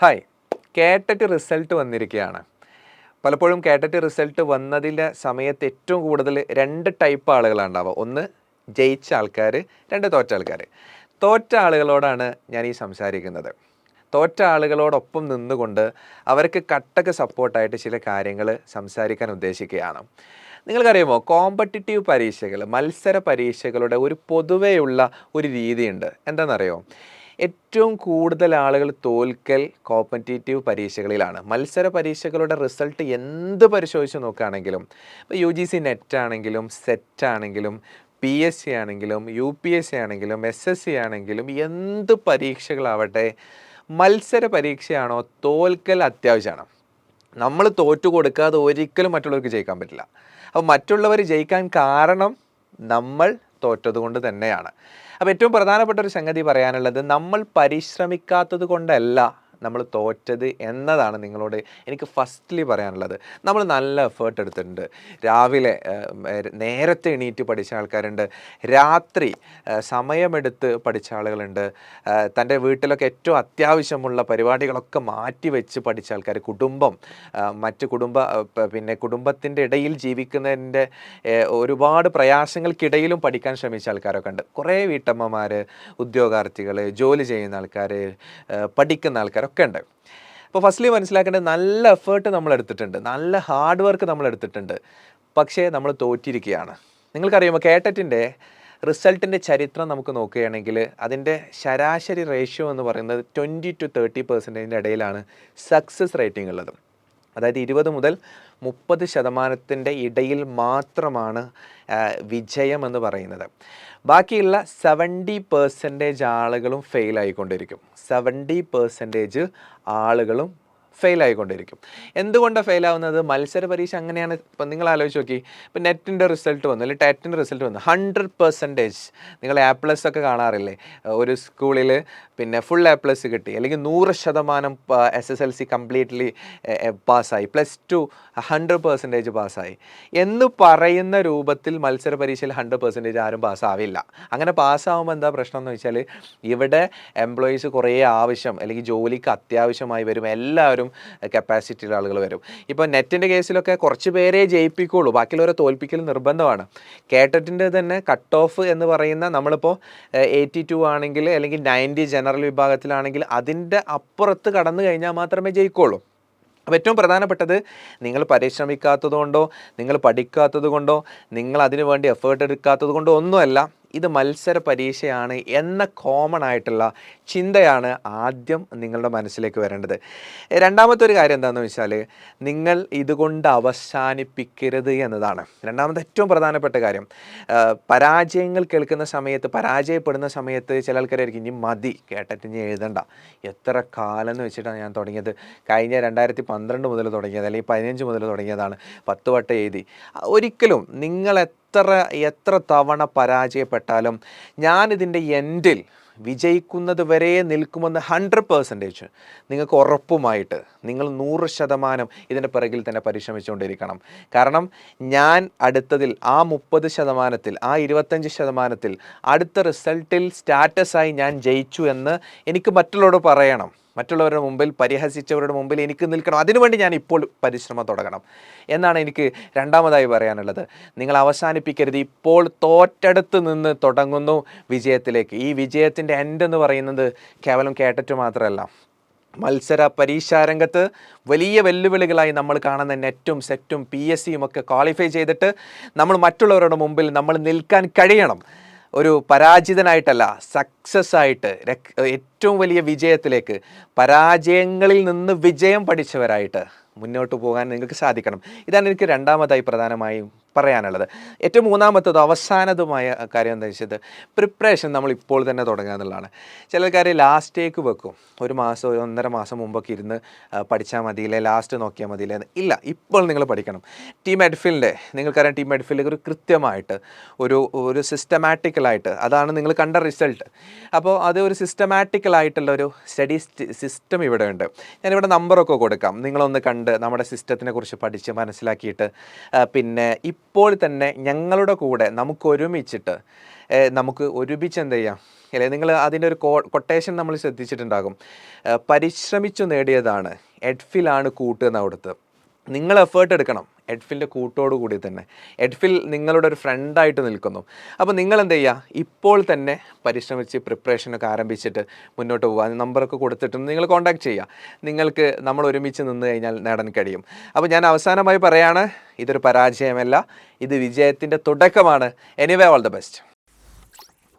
Hi കേട്ടറ്റ് result വന്നിരിക്കുകയാണ് പലപ്പോഴും കേട്ടറ്റ് result വന്നതിന്റെ സമയത്ത് ഏറ്റവും കൂടുതൽ രണ്ട് ടൈപ്പ് ആളുകളാണ് ഒന്ന് ജയിച്ച ആൾക്കാർ രണ്ട് തോറ്റ ആൾക്കാർ തോറ്റ ആളുകളോടാണ് ഞാൻ ഈ സംസാരിക്കുന്നത്. തോറ്റ ആളുകളോടൊപ്പം നിന്നുകൊണ്ട് അവർക്ക് കട്ടക്ക് സപ്പോർട്ടായിട്ട് ചില കാര്യങ്ങൾ സംസാരിക്കാൻ ഉദ്ദേശിക്കുകയാണ്. നിങ്ങൾക്കറിയാമോ കോമ്പറ്റിറ്റീവ് പരീക്ഷകൾ മത്സര പരീക്ഷകളുടെ ഒരു പൊതുവെയുള്ള ഒരു രീതിയുണ്ട്. എന്താണെന്നറിയോ? ഏറ്റവും കൂടുതൽ ആളുകൾ തോൽക്കൽ കോമ്പറ്റേറ്റീവ് പരീക്ഷകളിലാണ്. മത്സര പരീക്ഷകളുടെ റിസൾട്ട് എന്ത് പരിശോധിച്ച് നോക്കുകയാണെങ്കിലും ഇപ്പോൾ യു ജി സി നെറ്റ് ആണെങ്കിലും സെറ്റ് ആണെങ്കിലും പി എസ് സി ആണെങ്കിലും യു പി എസ് സി ആണെങ്കിലും എസ് എസ് സി ആണെങ്കിലും എന്ത് പരീക്ഷകളാവട്ടെ മത്സര പരീക്ഷയാണോ തോൽക്കൽ അത്യാവശ്യമാണ്. നമ്മൾ തോറ്റു കൊടുക്കാതെ ഒരിക്കലും മറ്റുള്ളവർക്ക് ജയിക്കാൻ പറ്റില്ല. അപ്പോൾ മറ്റുള്ളവർ ജയിക്കാൻ കാരണം നമ്മൾ തോറ്റത് കൊണ്ട് തന്നെയാണ്. അപ്പോൾ ഏറ്റവും പ്രധാനപ്പെട്ട ഒരു സംഗതി പറയാനുള്ളത് നമ്മൾ പരിശ്രമിക്കാത്തത് കൊണ്ടല്ല നമ്മൾ തോറ്റത് എന്നതാണ് നിങ്ങളോട് എനിക്ക് ഫസ്റ്റ്ലി പറയാനുള്ളത്. നമ്മൾ നല്ല എഫേർട്ട് എടുത്തിട്ടുണ്ട്. രാവിലെ നേരത്തെ എണീറ്റ് പഠിച്ച ആൾക്കാരുണ്ട്. രാത്രി സമയമെടുത്ത് പഠിച്ച ആളുകളുണ്ട്. തന്റെ വീട്ടിലൊക്കെ ഏറ്റവും അത്യാവശ്യമുള്ള പരിപാടികളൊക്കെ മാറ്റി വെച്ച് പഠിച്ച ആൾക്കാർ കുടുംബം മറ്റ് കുടുംബ പിന്നെ കുടുംബത്തിന്റെ ഇടയിൽ ജീവിക്കുന്നതിന്റെ ഒരുപാട് പ്രയാസങ്ങൾക്കിടയിലും പഠിക്കാൻ ശ്രമിച്ച ആൾക്കാരൊക്കെ ഉണ്ട്. കുറേ വീട്ടമ്മമാർ ഉദ്യോഗാർത്ഥികൾ ജോലി ചെയ്യുന്ന ആൾക്കാർ പഠിക്കുന്ന ആൾക്കാരൊക്കെ ഉണ്ട്. അപ്പോൾ ഫസ്റ്റ്ലി മനസ്സിലാക്കേണ്ടത് നല്ല എഫേർട്ട് നമ്മൾ എടുത്തിട്ടുണ്ട്. നല്ല ഹാർഡ് വർക്ക് നമ്മൾ എടുത്തിട്ടുണ്ട്. പക്ഷേ നമ്മൾ തോറ്റിരിക്കുകയാണ്. നിങ്ങൾക്കറിയുമ്പോൾ കേട്ടറ്റിന്റെ റിസൾട്ടിന്റെ ചരിത്രം നമുക്ക് നോക്കുകയാണെങ്കിൽ അതിന്റെ ശരാശരി റേഷ്യോ എന്ന് പറയുന്നത് ട്വന്റി ടു തേർട്ടി പെർസെന്റേജിന്റെ ഇടയിലാണ് സക്സസ് റേറ്റിംഗ് ഉള്ളത്. അതായത് ഇരുപത് മുതൽ മുപ്പത് ശതമാനത്തിന്റെ ഇടയിൽ മാത്രമാണ് വിജയം എന്ന് പറയുന്നത്. ബാക്കിയുള്ള സെവന്റി പെർസെന്റേജ് ആളുകളും ഫെയിൽ ആയിക്കൊണ്ടിരിക്കും. സെവന്റി പെർസെന്റേജ് ആളുകളും ഫെയിൽ ആയിക്കൊണ്ടിരിക്കും എന്തുകൊണ്ടാണ് ഫെയിൽ ആവുന്നത് മത്സര പരീക്ഷ അങ്ങനെയാണ്. ഇപ്പം നിങ്ങൾ ആലോചിച്ച് നോക്കി. ഇപ്പം നെറ്റിന്റെ റിസൾട്ട് വന്നു അല്ലെങ്കിൽ ടെറ്റിന്റെ റിസൾട്ട് വന്നു. ഹൺഡ്രഡ് പെർസെന്റേജ് നിങ്ങൾ എ പ്ലസ് ഒക്കെ കാണാറില്ലേ? ഒരു സ്കൂളിൽ പിന്നെ ഫുൾ എ പ്ലസ് കിട്ടി. അല്ലെങ്കിൽ നൂറ് ശതമാനം S S L C completely പാസ്സായി. പ്ലസ് ടു ഹൺഡ്രഡ് പെർസെന്റേജ് പാസ്സായി. എന്ന് പറയുന്ന രൂപത്തിൽ മത്സര പരീക്ഷയിൽ ഹൺഡ്രഡ് പെർസെന്റേജ് ആരും പാസ്സാവില്ല. അങ്ങനെ പാസ്സാവുമ്പോൾ എന്താ പ്രശ്നം എന്ന് വെച്ചാൽ ഇവിടെ എംപ്ലോയീസ് കുറേ ആവശ്യം അല്ലെങ്കിൽ ജോലിക്ക് അത്യാവശ്യമായി വരും. എല്ലാവരും കപ്പാസിറ്റിയുള്ള ആളുകൾ വരും. ഇപ്പോൾ നെറ്റിന്റെ കേസിലൊക്കെ കുറച്ച് പേരെ ജയിപ്പിക്കുള്ളൂ. ബാക്കിയുള്ളവരെ തോൽപ്പിക്കൽ നിർബന്ധമാണ്. കേട്ടറ്റിന്റെ തന്നെ കട്ട് ഓഫ് എന്ന് പറയുന്ന നമ്മളിപ്പോൾ എയ്റ്റി ടു ആണെങ്കിൽ അല്ലെങ്കിൽ നയന്റി ജനറൽ വിഭാഗത്തിലാണെങ്കിൽ അതിന്റെ അപ്പുറത്ത് കടന്നു കഴിഞ്ഞാൽ മാത്രമേ ജയിക്കുള്ളൂ. അപ്പോൾ ഏറ്റവും പ്രധാനപ്പെട്ടത് നിങ്ങൾ പരിശ്രമിക്കാത്തത് കൊണ്ടോ നിങ്ങൾ പഠിക്കാത്തത് കൊണ്ടോ നിങ്ങൾ അതിനു വേണ്ടി എഫേർട്ട് എടുക്കാത്തത് കൊണ്ടോ ഒന്നുമല്ല ഇത് മത്സര പരീക്ഷയാണ് എന്ന കോമൺ ആയിട്ടുള്ള ചിന്തയാണ് ആദ്യം നിങ്ങളുടെ മനസ്സിലേക്ക് വരേണ്ടത്. രണ്ടാമത്തെ ഒരു കാര്യം എന്താണെന്ന് വെച്ചാൽ നിങ്ങൾ ഇതുകൊണ്ട് അവസാനിപ്പിക്കരുത് എന്നതാണ്. രണ്ടാമത്തെ ഏറ്റവും പ്രധാനപ്പെട്ട കാര്യം പരാജയങ്ങൾ കേൾക്കുന്ന സമയത്ത് പരാജയപ്പെടുന്ന സമയത്ത് ചില ആൾക്കാരായിരിക്കും ഇനി മതി കേട്ടിട്ട് ഇനി എഴുതണ്ട. എത്ര കാലം എന്ന് വെച്ചിട്ടാണ് ഞാൻ തുടങ്ങിയത്. കഴിഞ്ഞ രണ്ടായിരത്തി പന്ത്രണ്ട് മുതൽ തുടങ്ങിയത് അല്ലെങ്കിൽ പതിനഞ്ച് മുതൽ തുടങ്ങിയതാണ് പത്ത് വട്ടം എഴുതി. ഒരിക്കലും നിങ്ങൾ എത്ര എത്ര തവണ പരാജയപ്പെട്ടാലും ഞാനിതിന്റെ എൻഡിൽ വിജയിക്കുന്നത് വരെ നിൽക്കുമെന്ന് ഹൺഡ്രഡ് പേഴ്സന്റേജ് നിങ്ങൾക്ക് ഉറപ്പുമായിട്ട് നിങ്ങൾ നൂറ് ശതമാനം ഇതിന്റെ പിറകിൽ തന്നെ പരിശ്രമിച്ചുകൊണ്ടിരിക്കണം. കാരണം ഞാൻ അടുത്തതിൽ ആ മുപ്പത് ശതമാനത്തിൽ ആ ഇരുപത്തഞ്ച് ശതമാനത്തിൽ അടുത്ത റിസൾട്ടിൽ സ്റ്റാറ്റസായി ഞാൻ ജയിച്ചു എന്ന് എനിക്ക് മറ്റുള്ളവരോട് പറയണം. മറ്റുള്ളവരുടെ മുമ്പിൽ പരിഹസിച്ചവരുടെ മുമ്പിൽ എനിക്ക് നിൽക്കണം. അതിനുവേണ്ടി ഞാൻ ഇപ്പോൾ പരിശ്രമം തുടങ്ങണം. എന്നാണ് എനിക്ക് രണ്ടാമതായി പറയാനുള്ളത്. നിങ്ങൾ അവസാനിപ്പിക്കരുത്. ഇപ്പോൾ തോറ്റടുത്ത് നിന്ന് തുടങ്ങുന്നു വിജയത്തിലേക്ക്. ഈ വിജയത്തിന്റെ എൻഡ് എന്ന് പറയുന്നത് കേവലം കേട്ടിട്ട് മാത്രമല്ല. മത്സര പരീക്ഷാരംഗത്ത് വലിയ വെല്ലുവിളികളായി നമ്മൾ കാണുന്ന നെറ്റും സെറ്റും പി എസ് സിയും ഒക്കെ ക്വാളിഫൈ ചെയ്തിട്ട് നമ്മൾ മറ്റുള്ളവരുടെ മുമ്പിൽ നമ്മൾ നിൽക്കാൻ കഴിയണം. ഒരു പരാജിതനായിട്ടല്ല സക്സസ് ആയിട്ട് ഏറ്റവും വലിയ വിജയത്തിലേക്ക് പരാജയങ്ങളിൽ നിന്ന് വിജയം പഠിച്ചവരായിട്ട് മുന്നോട്ട് പോകാൻ നിങ്ങൾക്ക് സാധിക്കണം. ഇതാണ് എനിക്ക് രണ്ടാമതായി പ്രധാനമായും പറയാനുള്ളത്. ഏറ്റവും മൂന്നാമത്തത് അവസാനതുമായ കാര്യം എന്താ വെച്ചത് പ്രിപ്പറേഷൻ നമ്മൾ ഇപ്പോൾ തന്നെ തുടങ്ങുക എന്നുള്ളതാണ്. ചിലക്കാർ ലാസ്റ്റേക്ക് വെക്കും. ഒരു മാസം ഒരു ഒന്നര മാസം മുമ്പൊക്കെ ഇരുന്ന് പഠിച്ചാൽ മതിയില്ലേ ലാസ്റ്റ് നോക്കിയാൽ മതിയില്ലേ ഇല്ല? ഇപ്പോൾ നിങ്ങൾ പഠിക്കണം. ടീം എഡ്ഫിലിന്റെ നിങ്ങൾക്കറിയാം ടീം എഡ്ഫിലിൽ ഒരു കൃത്യമായിട്ട് ഒരു ഒരു സിസ്റ്റമാറ്റിക്കലായിട്ട് അതാണ് നിങ്ങൾ കണ്ട റിസൾട്ട് അപ്പോൾ അത് ഒരു സിസ്റ്റമാറ്റിക്കലായിട്ടുള്ള ഒരു സ്റ്റഡി സിസ്റ്റം ഇവിടെ ഉണ്ട്. ഞാനിവിടെ നമ്പറൊക്കെ കൊടുക്കാം. നിങ്ങളൊന്ന് കണ്ട് നമ്മുടെ സിസ്റ്റത്തിനെ കുറിച്ച് പഠിച്ച് മനസ്സിലാക്കിയിട്ട് പിന്നെ പിന്നെ ഇപ്പോൾ തന്നെ ഞങ്ങളുടെ കൂടെ നമുക്ക് ഒരുമിച്ചിട്ട് നമുക്ക് ഒരുമിച്ച് എന്ത് ചെയ്യാം? അല്ലെ നിങ്ങൾ അതിന്റെ ഒരു കൊട്ടേഷൻ നമ്മൾ ശ്രദ്ധിച്ചിട്ടുണ്ടാകും. പരിശ്രമിച്ചു നേടിയതാണ് എഡ്ഫിലാണ് കൂട്ടുന്ന അവിടുത്തെ. നിങ്ങൾ എഫേർട്ട് എടുക്കണം. കൂട്ടോടു കൂടി തന്നെ. എഡ്ഫിൽ നിങ്ങളുടെ ഒരു ഫ്രണ്ടായിട്ട് നിൽക്കുന്നു. അപ്പോൾ നിങ്ങൾ എന്ത് ചെയ്യുക ഇപ്പോൾ തന്നെ പരിശ്രമിച്ച് പ്രിപ്പറേഷനൊക്കെ ആരംഭിച്ചിട്ട് മുന്നോട്ട് പോകുക നമ്പറൊക്കെ കൊടുത്തിട്ടും നിങ്ങൾ കോൺടാക്ട് ചെയ്യുക. നിങ്ങൾക്ക് നമ്മൾ ഒരുമിച്ച് നിന്ന് കഴിഞ്ഞാൽ നേടാൻ കഴിയും. അപ്പോൾ ഞാൻ അവസാനമായി പറയാണ് ഇതൊരു പരാജയമല്ല ഇത് വിജയത്തിന്റെ തുടക്കമാണ്. Anyway all the best